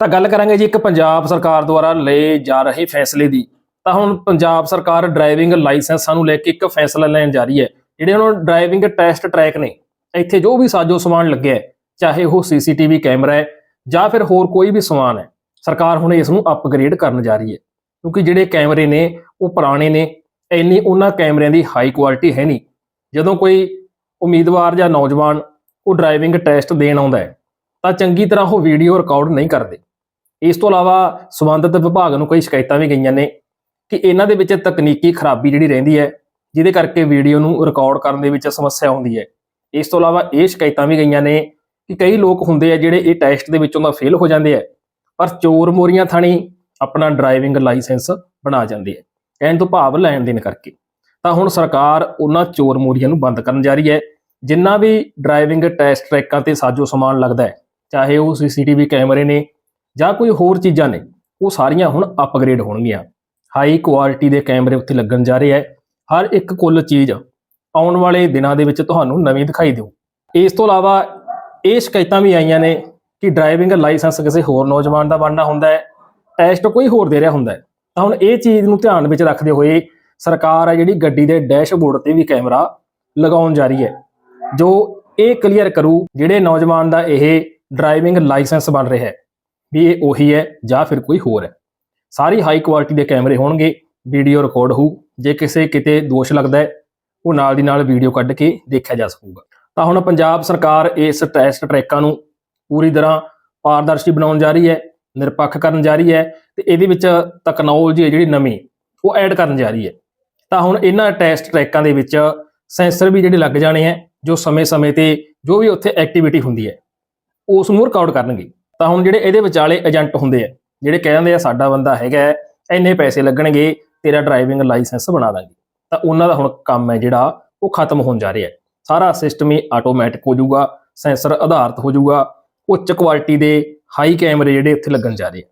ਤਾਂ ਗੱਲ ਕਰਾਂਗੇ ਜੀ ਇੱਕ ਪੰਜਾਬ ਸਰਕਾਰ ਦੁਆਰਾ ਲਏ ਜਾ ਰਹੇ ਫੈਸਲੇ ਦੀ। ਤਾਂ ਹੁਣ ਪੰਜਾਬ ਸਰਕਾਰ ਡਰਾਈਵਿੰਗ ਲਾਇਸੈਂਸਾਂ ਨੂੰ ਲੈ ਕੇ ਇੱਕ ਫੈਸਲਾ ਲੈਣ ਜਾ ਰਹੀ ਹੈ। ਜਿਹੜੇ ਹੁਣ ਡਰਾਈਵਿੰਗ ਟੈਸਟ ਟਰੈਕ ਨੇ, ਇੱਥੇ ਜੋ ਵੀ ਸਾਜੋ ਸਮਾਨ ਲੱਗਿਆ ਚਾਹੇ ਉਹ ਸੀਸੀਟੀਵੀ ਕੈਮਰਾ ਹੈ ਜਾਂ ਫਿਰ ਹੋਰ ਕੋਈ ਵੀ ਸਮਾਨ ਹੈ, ਸਰਕਾਰ ਹੁਣ ਇਸ ਨੂੰ ਅਪਗ੍ਰੇਡ ਕਰਨ ਜਾ ਰਹੀ ਹੈ। ਕਿਉਂਕਿ ਜਿਹੜੇ ਕੈਮਰੇ ਨੇ, ਉਹ ਪੁਰਾਣੇ ਨੇ, ਇੰਨੀ ਉਹਨਾਂ ਕੈਮਰਿਆਂ ਦੀ ਹਾਈ ਕੁਆਲਿਟੀ ਹੈ ਨਹੀਂ। ਜਦੋਂ ਕੋਈ ਉਮੀਦਵਾਰ ਜਾਂ ਨੌਜਵਾਨ ਉਹ ਡਰਾਈਵਿੰਗ ਟੈਸਟ ਦੇਣ ਆਉਂਦਾ ਹੈ, ਤਾਂ ਚੰਗੀ ਤਰ੍ਹਾਂ ਉਹ ਵੀਡੀਓ ਰਿਕਾਰਡ ਨਹੀਂ ਕਰਦੇ। ਇਸ ਤੋਂ ਇਲਾਵਾ ਸੰਬੰਧਿਤ ਵਿਭਾਗ ਨੂੰ ਕਈ ਸ਼ਿਕਾਇਤਾਂ ਵੀ ਗਈਆਂ ਨੇ ਕਿ ਇਹਨਾਂ ਦੇ ਵਿੱਚ ਤਕਨੀਕੀ ਖਰਾਬੀ ਜਿਹੜੀ ਰਹਿੰਦੀ ਹੈ, ਜਿਹਦੇ ਕਰਕੇ ਵੀਡੀਓ ਨੂੰ ਰਿਕਾਰਡ ਕਰਨ ਦੇ ਵਿੱਚ ਸਮੱਸਿਆ ਆਉਂਦੀ ਹੈ। ਇਸ ਤੋਂ ਇਲਾਵਾ ਇਹ ਸ਼ਿਕਾਇਤਾਂ ਵੀ ਗਈਆਂ ਨੇ ਕਿ ਕਈ ਲੋਕ ਹੁੰਦੇ ਆ ਜਿਹੜੇ ਇਹ ਟੈਸਟ ਦੇ ਵਿੱਚੋਂ ਦਾ ਫੇਲ ਹੋ ਜਾਂਦੇ ਆ, ਪਰ ਚੋਰ ਮੋਰੀਆਂ ਥਾਣੀ ਆਪਣਾ ਡਰਾਈਵਿੰਗ ਲਾਇਸੈਂਸ ਬਣਾ ਜਾਂਦੇ ਆ। ਕਹਿਣ ਤੋਂ ਭਾਵ ਲੈਣ ਦੇਣ ਕਰਕੇ। ਤਾਂ ਹੁਣ ਸਰਕਾਰ ਉਹਨਾਂ ਚੋਰ ਮੋਰੀਆਂ ਨੂੰ ਬੰਦ ਕਰਨ ਜਾ ਰਹੀ ਹੈ, ਜਿੰਨਾ ਵੀ ਡਰਾਈਵਿੰਗ ਟੈਸਟ ਟਰੈਕਾਂ ਤੇ ਸਾਜੋ ਸਮਾਨ ਲੱਗਦਾ ਹੈ, ਚਾਹੇ ਉਹ ਸੀਸੀਟੀਵੀ ਕੈਮਰੇ ਨੇ ਜਾਂ ਕੋਈ ਹੋਰ ਚੀਜ਼ਾਂ ਨੇ, ਉਹ ਸਾਰੀਆਂ ਹੁਣ ਅਪਗ੍ਰੇਡ ਹੋਣਗੀਆਂ। ਹਾਈ ਕੁਆਲਿਟੀ ਦੇ ਕੈਮਰੇ ਉੱਤੇ ਲੱਗਣ ਜਾ ਰਹੇ ਹੈ ਹਰ ਇੱਕ ਕੁੱਲ ਚੀਜ਼ ਆਉਣ ਵਾਲੇ ਦਿਨਾਂ ਦੇ ਵਿੱਚ ਤੁਹਾਨੂੰ ਨਵੀਂ ਦਿਖਾਈ ਦਿਓ ਇਸ ਤੋਂ ਇਲਾਵਾ ਇਹ ਸ਼ਿਕਾਇਤਾਂ ਵੀ ਆਈਆਂ ਨੇ ਕਿ ਡਰਾਈਵਿੰਗ ਲਾਇਸੈਂਸ ਕਿਸੇ ਹੋਰ ਨੌਜਵਾਨ ਦਾ ਬਣਨਾ ਹੁੰਦਾ ਹੈ ਟੈਸਟ ਕੋਈ ਹੋਰ ਦੇ ਰਿਹਾ ਹੁੰਦਾ ਹੈ। ਤਾਂ ਹੁਣ ਇਹ ਚੀਜ਼ ਨੂੰ ਧਿਆਨ ਵਿੱਚ ਰੱਖਦੇ ਹੋਏ ਸਰਕਾਰ ਹੈ ਜਿਹੜੀ ਗੱਡੀ ਦੇ ਡੈਸ਼ਬੋਰਡ ਤੇ ਵੀ ਕੈਮਰਾ ਲਗਾਉਣ ਜਾ ਰਹੀ ਹੈ, ਜੋ ਇਹ ਕਲੀਅਰ ਕਰੂ ਜਿਹੜੇ ਨੌਜਵਾਨ ਦਾ ਇਹ ਡਰਾਈਵਿੰਗ ਲਾਇਸੈਂਸ ਬਣ ਰਿਹਾ ਹੈ। ਵੀ ਇਹ ਉਹੀ ਹੈ ਜਾਂ ਫਿਰ ਕੋਈ ਹੋਰ ਹੈ। ਸਾਰੀ ਹਾਈ ਕੁਆਲਿਟੀ ਦੇ ਕੈਮਰੇ ਹੋਣਗੇ ਵੀਡੀਓ ਰਿਕਾਰਡ ਹੋਊ, ਜੇ ਕਿਸੇ ਕਿਤੇ ਦੋਸ਼ ਲੱਗਦਾ ਹੈ, ਉਹ ਨਾਲ ਦੀ ਨਾਲ ਵੀਡੀਓ ਕੱਢ ਕੇ ਦੇਖਿਆ ਜਾ ਸਕੂਗਾ। ਤਾਂ ਹੁਣ ਪੰਜਾਬ ਸਰਕਾਰ ਇਸ ਟੈਸਟ ਟਰੈਕਾਂ ਨੂੰ ਪੂਰੀ ਤਰ੍ਹਾਂ ਪਾਰਦਰਸ਼ੀ ਬਣਾਉਣ ਜਾ ਰਹੀ ਹੈ, ਨਿਰਪੱਖ ਕਰਨ ਜਾ ਰਹੀ ਹੈ ਤੇ ਇਹਦੇ ਵਿੱਚ ਟੈਕਨੋਲੋਜੀ ਹੈ ਜਿਹੜੀ ਨਵੀਂ, ਉਹ ਐਡ ਕਰਨ ਜਾ ਰਹੀ ਹੈ। ਤਾਂ ਹੁਣ ਇਹਨਾਂ ਟੈਸਟ ਟਰੈਕਾਂ ਦੇ ਵਿੱਚ ਸੈਂਸਰ ਵੀ ਜਿਹੜੇ ਲੱਗ ਜਾਣੇ ਹੈ, ਜੋ ਸਮੇਂ-ਸਮੇਂ ਤੇ ਜੋ ਵੀ ਉੱਥੇ ਐਕਟੀਵਿਟੀ ਹੁੰਦੀ ਹੈ, ਉਸ ਨੂੰ ਰਿਕਾਰਡ ਕਰਨਗੇ। ਤਾਂ ਹੁਣ ਜਿਹੜੇ ਇਹਦੇ ਵਿਚਾਲੇ ਏਜੰਟ ਹੁੰਦੇ ਆ, ਜਿਹੜੇ ਕਹਿ ਦਿੰਦੇ ਆ ਸਾਡਾ ਬੰਦਾ ਹੈਗਾ ਇੰਨੇ ਪੈਸੇ ਲੱਗਣਗੇ, ਤੇਰਾ ਡਰਾਈਵਿੰਗ ਲਾਇਸੈਂਸ ਬਣਾ ਦਾਂਗੇ। ਤਾਂ ਉਹਨਾਂ ਦਾ ਹੁਣ ਕੰਮ ਹੈ ਜਿਹੜਾ, ਉਹ ਖਤਮ ਹੋਣ ਜਾ ਰਿਹਾ ਹੈ। ਸਾਰਾ ਸਿਸਟਮ ਹੀ ਆਟੋਮੈਟਿਕ ਹੋ ਜਾਊਗਾ ਸੈਂਸਰ ਆਧਾਰਿਤ ਹੋ ਜਾਊਗਾ, ਉੱਚ ਕੁਆਲਿਟੀ ਦੇ ਹਾਈ ਕੈਮਰੇ ਜਿਹੜੇ ਇੱਥੇ ਲੱਗਣ ਜਾ ਰਹੇ ਆ।